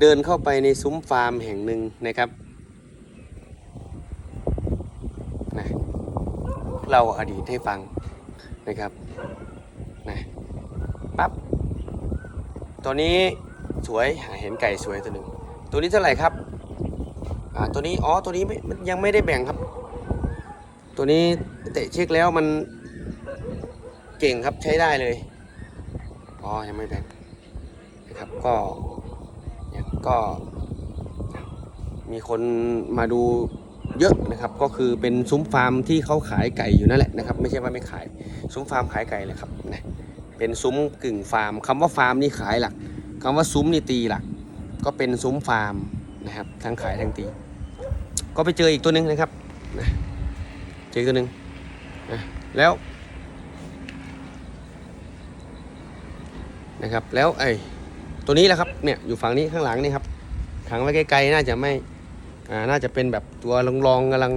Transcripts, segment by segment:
เดินเข้าไปในซุ้มฟาร์มแห่งหนึ่งนะครับนะเราอดีตให้ฟังนะครับนะปั๊บตัวนี้สวยหาเห็นไก่สวยตัวหนึ่งตัวนี้เท่าไหร่ครับอ่าตัวนี้อ๋อตัวนี้ไม่มันยังไม่ได้แบ่งครับ ตัวนี้เตะเช็คแล้วมันเก่งครับใช้ได้เลยอ๋อยังไม่แบ่งนะครับก็ ก็มีคนมาดูเยอะนะครับ ก็คือเป็นซุ้มฟาร์มที่เขาขายไก่อยู่นั่นแหละนะครับ ไม่ใช่ว่าไม่ขาย ซุ้มฟาร์มขายไก่เลยครับนะเป็นซุ้มกึ่งฟาร์มคำว่าฟาร์มนี่ขายหลักคำว่าซุ้มนี่ตีหลัก ก็เป็นซุ้มฟาร์มนะครับทั้งขายทั้งตี ก็ไปเจออีกตัวหนึ่งนะครับนะเจอตัวหนึ่งนะแล้วนะครับแล้วไอ้ ตัวนี้แหละครับเนี่ยอยู่ฝั่งนี้ข้างหลังนี่ครับขังไว้ไกลๆน่าจะไม่อ่าน่าจะเป็นแบบตัวรองๆกำลัง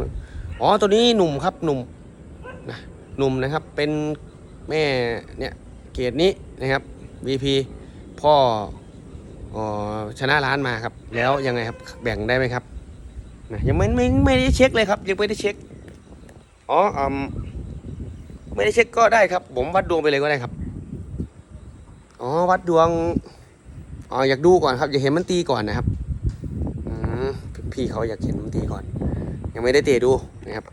อ๋อตัวนี้หนุ่มครับหนุ่มนะหนุ่มนะครับเป็นแม่เนี่ยเกรดนี้นะครับ VP พ่ออ๋อชนะร้านมาครับ แล้วยังไงครับแบ่งได้ไหมครับนะยังไม่ไม่ไม่ได้เช็คเลยครับยังไม่ได้เช็คอ๋ออืมไม่ได้เช็คก็ได้ครับ ผมวัดดวงไปเลยก็ได้ครับ อ๋อ วัดดวง อ๋ออยากดูก่อนครับ อยากเห็นมันตีก่อนนะครับพี่เขาอยากเห็นมันตีก่อน ยังไม่ได้เตะดูนะครับ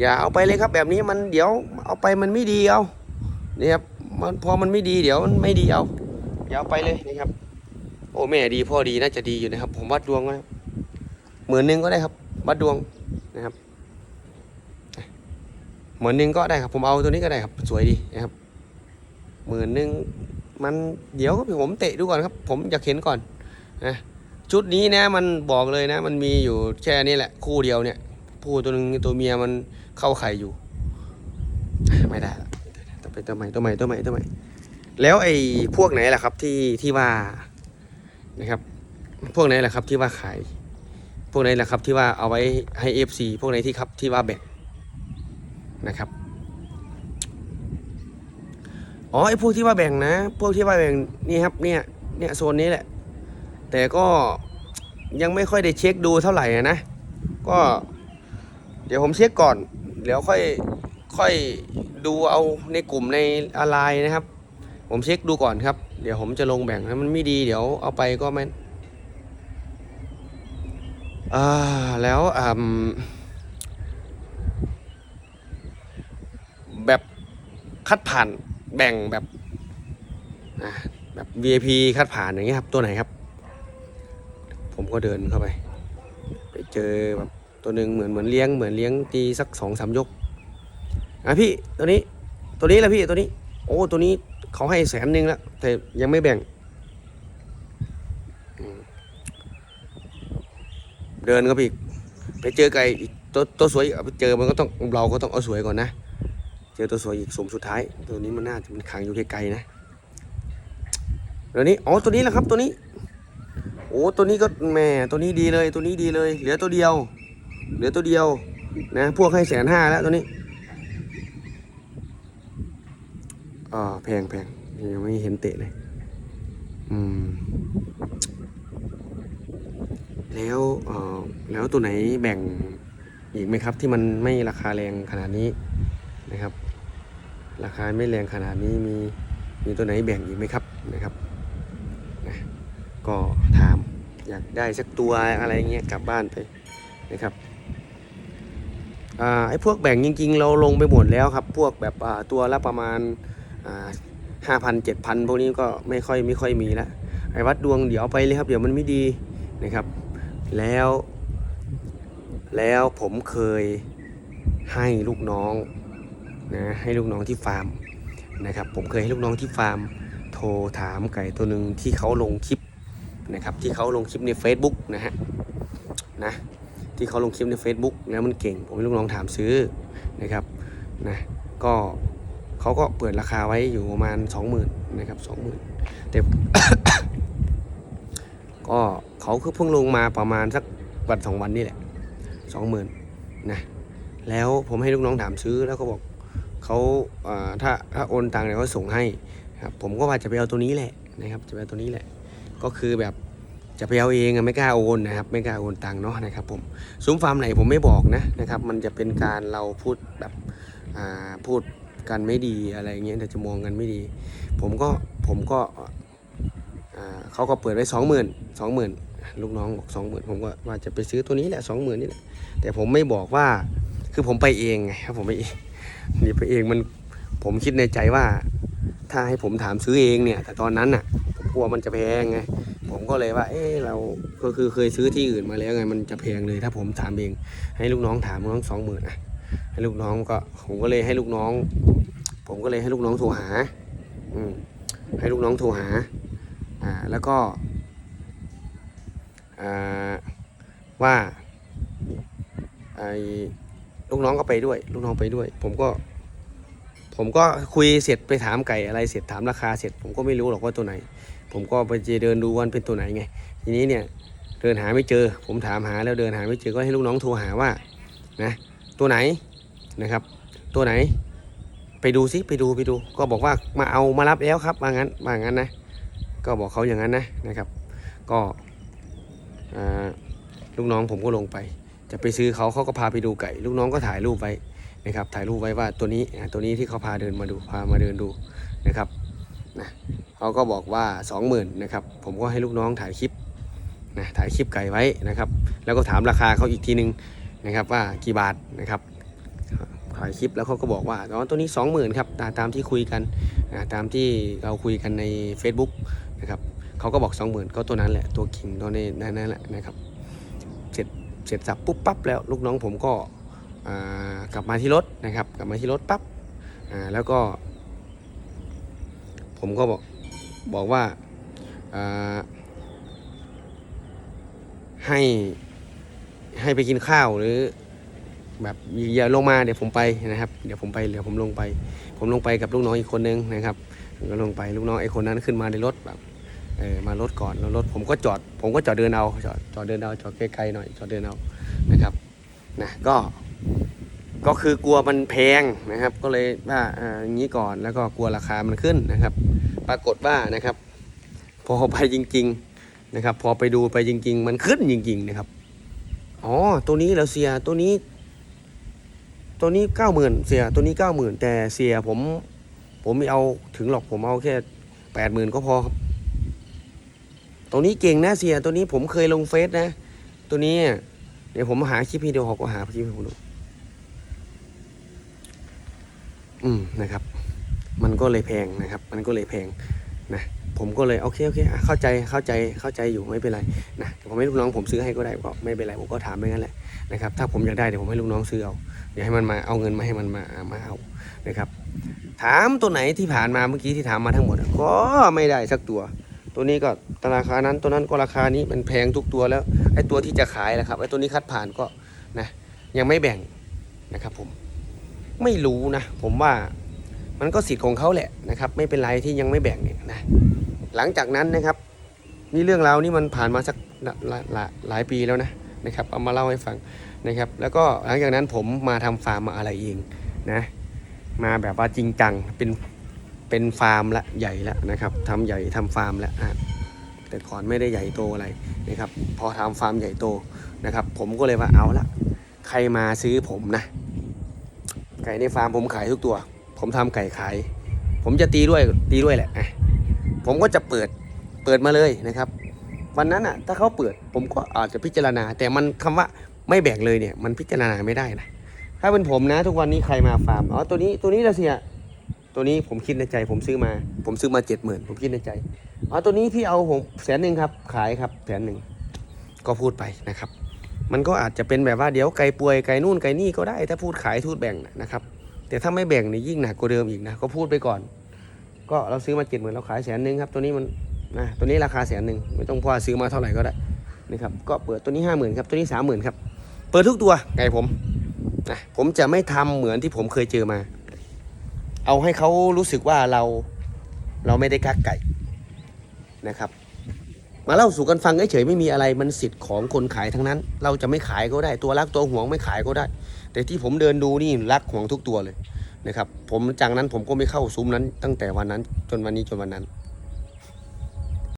อย่าเอาไปเลยครับแบบนี้มันเดี๋ยวเอาไปมันไม่ดีเอานี่ครับมันพอมันไม่ดีเดี๋ยวมันไม่ดีเอาอย่าเอาไปเลยนะครับ โอ้แม่ดีพ่อดีน่าจะดีอยู่นะครับ ผมวัดดวงนะครับหมื่นหนึ่งก็ได้ครับ วัดดวงนะครับเหมื่นหนึ่งก็ได้ครับ ผมเอาตัวนี้ก็ได้ครับ สวยดีนะครับหมื่นหนึ่ง มันเดี๋ยวผมเตะดูก่อนครับ ผมอยากเห็นก่อนนะชุดนี้นะมันบอกเลยนะ มันมีอยู่แค่นี้แหละ คู่เดียวเนี่ยผู้ตัวหนึงตัวเมียมันเข้าไข่อยู่ ไม่ได้ละต้องเป็นตัวใหม่ตัวใหม่ตัวใหม่ตัวใหม่แล้วไอ้พวกไหนล่ะครับที่ที่ว่านะครับ พวกไหนล่ะครับที่ว่าขาย พวกไหนล่ะครับที่ว่าเอาไว้ให้ FC พวกไหนที่ครับที่ว่าแบ่งนะครับ อ๋อไอ้พวกที่ว่าแบ่งนะ พวกที่ว่าแบ่งนี่ครับเนี่ยเนี่ยโซนนี้แหละ แต่ก็ยังไม่ค่อยได้เช็คดูเท่าไหร่นะ ก็ เดี๋ยวผมเช็คก่อน เดี๋ยวค่อยค่อยดูเอาในกลุ่มในอะไรนะครับ ผมเช็คดูก่อนครับ เดี๋ยวผมจะลงแบ่งถ้ามันไม่ดี เดี๋ยวเอาไปก็ไม่อ่าแล้วอืมแบบคัดผ่าน แบ่งแบบแบบ VIP คัดผ่านอย่างเงี้ยครับ ตัวไหนครับ ผมก็เดินเข้าไป ไปเจอแบบตัวหนึ่งเหมือนเหมือนเลี้ยงเหมือนเลี้ยงตีสักสองสามยกอะพี่ตัวนี้ตัวนี้แหละพี่ตัวนี้ โอ้ตัวนี้เขาให้แสนหนึ่งแล้วแต่ยังไม่แบ่ง เดินก็ไปอีกไปเจอไก่อีกตัวตัวสวยเอาไปเจอมันก็ต้องเราก็ต้องเอาสวยก่อนนะ จอตัวสวยอีกสมสุดท้าย ตัวนี้มันน่าจะมันขังอยู่ไกลๆนะตัวนี้อ๋อตัวนี้แหละครับตัวนี้ โอ้ตัวนี้ก็แหมตัวนี้ดีเลยตัวนี้ดีเลย เหลือตัวเดียว เหลือตัวเดียวนะพวกให้แสนห้าแล้วตัวนี้อ่าแพงแพงยังไม่เห็นเตะเลยอืมแล้วเอ่อแล้วตัวไหนแบ่งอีกไหมครับที่มันไม่ราคาแรงขนาดนี้นะครับ ราคาไม่แรงขนาดนี้มีมีตัวไหนแบ่งอีกไหมครับนะครับนะก็ถามอยากได้สักตัวอะไรเงี้ยกลับบ้านไปนะครับอ่าไอ้พวกแบ่งจริง ๆ เราลงไปหมดแล้วครับ พวกแบบตัวละประมาณห้าพันเจ็ดพันพวกนี้ก็ไม่ค่อยไม่ค่อยมีละไอ้วัดดวงเดี๋ยวเอาไปเลยครับ เดี๋ยวมันไม่ดีนะครับ แล้ว แล้วผมเคยให้ลูกน้อง นะให้ลูกน้องที่ฟาร์มนะครับ ผมเคยให้ลูกน้องที่ฟาร์ม โทรถามไก่ตัวหนึ่งที่เขาลงคลิปนะครับ ที่เขาลงคลิปใน Facebook นะฮะนะที่เขาลงคลิปใน Facebook แล้วมันเก่ง ผมให้ลูกน้องถามซื้อนะครับนะก็เขาก็เปิดราคาไว้อยู่ประมาณ 20,000นะครับ20,000แต่ก็เขาคือเพิ่งลงมาประมาณสักวันสองวันนี่แหละสองหมื่นนะแล้วผมให้ลูกน้องถามซื้อแล้วก็บอก เขาถ้าถ้าโอนตังค์เนี่ยเขาส่งให้ครับผมก็ว่าจะไปเอาตัวนี้แหละนะครับจะไปเอาตัวนี้แหละ ก็คือแบบจะไปเอาเองอะไม่กล้าโอนนะครับ ไม่กล้าโอนตังค์เนาะนะครับผมซุ้มฟาร์มไหนผมไม่บอกนะนะครับมันจะเป็นการเราพูดแบบพูดกันไม่ดีอะไรเงี้ยแต่จะมองกันไม่ดี ผมก็ผมก็เขาก็เปิดไว้สองหมื่นสองหมื่นลูกน้องบอกสองหมื่นผมก็ว่าจะไปซื้อตัวนี้แหละสองหมื่นนี่แหละแต่ผมไม่บอกว่าคือผมไปเองไงครับผมไปเอง นี่ไปเองมันผมคิดในใจว่า ถ้าให้ผมถามซื้อเองเนี่ย แต่ตอนนั้นน่ะ ผมกลัวมันจะแพงไงผมก็เลยว่า เออเราก็คือเคยซื้อที่อื่นมาแล้วไงมันจะแพงเลยถ้าผมถามเอง ให้ลูกน้องถามลูกน้องสองหมื่นอะให้ลูกน้องก็ผมก็เลยให้ลูกน้อง ผมก็เลยให้ลูกน้องโทรหา อืมให้ลูกน้องโทรหา อ่า แล้วก็อ่าว่าไอ ลูกน้องก็ไปด้วย ลูกน้องไปด้วย ผมก็ ผมก็คุยเสร็จไปถามไก่อะไรเสร็จถามราคาเสร็จ ผมก็ไม่รู้หรอกว่าตัวไหน ผมก็ไปเดินดูวันเป็นตัวไหนไง ทีนี้เนี่ยเดินหาไม่เจอ ผมถามหาแล้วเดินหาไม่เจอก็ให้ลูกน้องโทรหาว่านะตัวไหนนะครับ ตัวไหน ไปดูซิไปดูไปดู ก็บอกว่ามาเอามารับแล้วครับว่างั้นว่างั้นนะ ก็บอกเขาอย่างนั้นนะนะครับ ก็ลูกน้องผมก็ลงไป จะไปซื้อเขาเขาก็พาไปดูไก่ ลูกน้องก็ถ่ายรูปไว้นะครับ ถ่ายรูปไว้ว่าตัวนี้ตัวนี้ที่เขาพาเดินมาดูพามาเดินดูนะครับนะเขาก็บอกว่า 20,000นะครับผมก็ให้ลูกน้องถ่ายคลิปนะถ่ายคลิปไก่ไว้นะครับ แล้วก็ถามราคาเขาอีกทีนึงนะครับว่ากี่บาทนะครับถ่ายคลิปแล้วเขาก็บอกว่าอ๋อตัวนี้ 20,000ครับตามที่คุยกันอ่าตามที่เราคุยกันใน Facebook นะครับเขาก็บอก 20,000ก็ตัวนั้นแหละตัวคิงตัวนี้นั่นแหละนะครับ เสร็จสับปุ๊บปั๊บแล้วลูกน้องผมก็กลับมาที่รถนะครับ กลับมาที่รถปั๊บแล้วก็ ผมก็บอกบอกว่าให้ให้ไปกินข้าวหรือ แบบอย่าลงมาเดี๋ยวผมไปนะครับ เดี๋ยวผมไปเดี๋ยวผมลงไป ผมลงไปกับลูกน้องอีกคนนึงนะครับก็ลงไปลูกน้องไอ้คนนั้นขึ้นมาในรถแบบ เออมารถก่อนแล้วรถผมก็จอด ผมก็จอดเดินเอาจอดจอดเดินเอาจอดไกลๆหน่อยจอดเดินเอานะครับนะก็ก็คือกลัวมันแพงนะครับ ก็เลยว่าออย่างนี้ก่อนแล้วก็กลัวราคามันขึ้นนะครับ ปรากฏว่านะครับ พอไปจริง ๆนะครับ พอไปดูไปจริง ๆ มันขึ้นจริง ๆ นะครับอ๋อตัวนี้เราเสียตัวนี้ ตัวนี้เก้าหมื่นเสียตัวนี้เก้าหมื่นแต่เสียผม ผมไม่เอาถึงหรอกผมเอาแค่แปดหมื่นก็พอครับ ตัวนี้เก่งนะเสีย ตัวนี้ผมเคยลงเฟซนะ ตัวนี้ เดี๋ยวผมหาคลิปวิดีโอก็หาคลิปให้ผมดู อืมนะครับ มันก็เลยแพงนะครับ มันก็เลยแพงนะผมก็เลยโอเคโอเคเข้าใจเข้าใจเข้าใจอยู่ไม่เป็นไรนะผมให้ลูกน้องผมซื้อให้ก็ได้ก็ไม่เป็นไรผมก็ถามไปงั้นแหละนะครับถ้าผมอยากได้เดี๋ยวผมให้ลูกน้องซื้อเอาเดี๋ยวให้มันมาเอาเงินมาให้มันมามาเอานะครับ ถามตัวไหนที่ผ่านมาเมื่อกี้ที่ถามมาทั้งหมดก็ไม่ได้สักตัว ตัวนี้ก็ราคานั้นตัวนั้นก็ราคานี้มันแพงทุกตัวแล้วไอ้ตัวที่จะขายแหละครับไอ้ตัวนี้คัดผ่านก็นะยังไม่แบ่งนะครับผมไม่รู้นะ ผมว่ามันก็สิทธิ์ของเขาแหละนะครับ ไม่เป็นไรที่ยังไม่แบ่งเนี่ยนะหลังจากนั้นนะครับนี่เรื่องราวนี้มันผ่านมาสักหลายหลายหลายปีแล้วนะนะครับเอามาเล่าให้ฟังนะครับ แล้วก็หลังจากนั้นผมมาทำฟาร์มมาอะไรเองนะมาแบบว่าจริงจังเป็น เป็นฟาร์มละใหญ่ละนะครับทำใหญ่ทำฟาร์มแล้วอะแต่ก่อนไม่ได้ใหญ่โตอะไรนะครับพอทำฟาร์มใหญ่โตนะครับ ผมก็เลยว่าเอาละใครมาซื้อผมนะ ไก่ในฟาร์มผมขายทุกตัว ผมทำไก่ขาย ผมจะตีด้วยตีด้วยแหละอะผมก็จะเปิดเปิดมาเลยนะครับ วันนั้นอะถ้าเขาเปิดผมก็อาจจะพิจารณา แต่มันคำว่าไม่แบ่งเลยเนี่ย มันพิจารณาไม่ได้นะถ้าเป็นผมนะ ทุกวันนี้ใครมาฟาร์มอ๋อตัวนี้ตัวนี้ละเสีย ตัวนี้ผมคิดในใจผมซื้อมา ผมซื้อมาเจ็ดหมื่นผมคิดในใจอ๋อตัวนี้พี่เอาผมแสนหนึ่งครับขายครับแสนหนึ่งก็พูดไปนะครับ มันก็อาจจะเป็นแบบว่าเดี๋ยวไก่ป่วยไก่นู่นไก่นี่ก็ได้ ถ้าพูดขายทูดแบ่งนะครับแต่ถ้าไม่แบ่งนี่ยิ่งหนักกว่าเดิมอีกนะก็พูดไปก่อน ก็เราซื้อมาเจ็ดหมื่นเราขายแสนหนึ่งครับ ตัวนี้มันนะตัวนี้ราคาแสนหนึ่งไม่ต้องพ่อซื้อมาเท่าไหร่ก็ได้นะครับก็เปิดตัวนี้ห้าหมื่นครับตัวนี้สามหมื่นครับเปิดทุกตัวไก่ผมนะผมจะไม่ทำเหมือนที่ผมเคยเจอมา เอาให้เขารู้สึกว่าเราเราไม่ได้กักไก่นะครับ มาเล่าสู่กันฟังเฉยๆไม่มีอะไรมันสิทธิ์ของคนขายทั้งนั้น เราจะไม่ขายก็ได้ตัวรักตัวห่วงไม่ขายก็ได้ แต่ที่ผมเดินดูนี่รักห่วงทุกตัวเลยนะครับ ผมจากนั้นผมก็ไม่เข้าซุ้มนั้นตั้งแต่วันนั้นจนวันนี้จนวันนั้น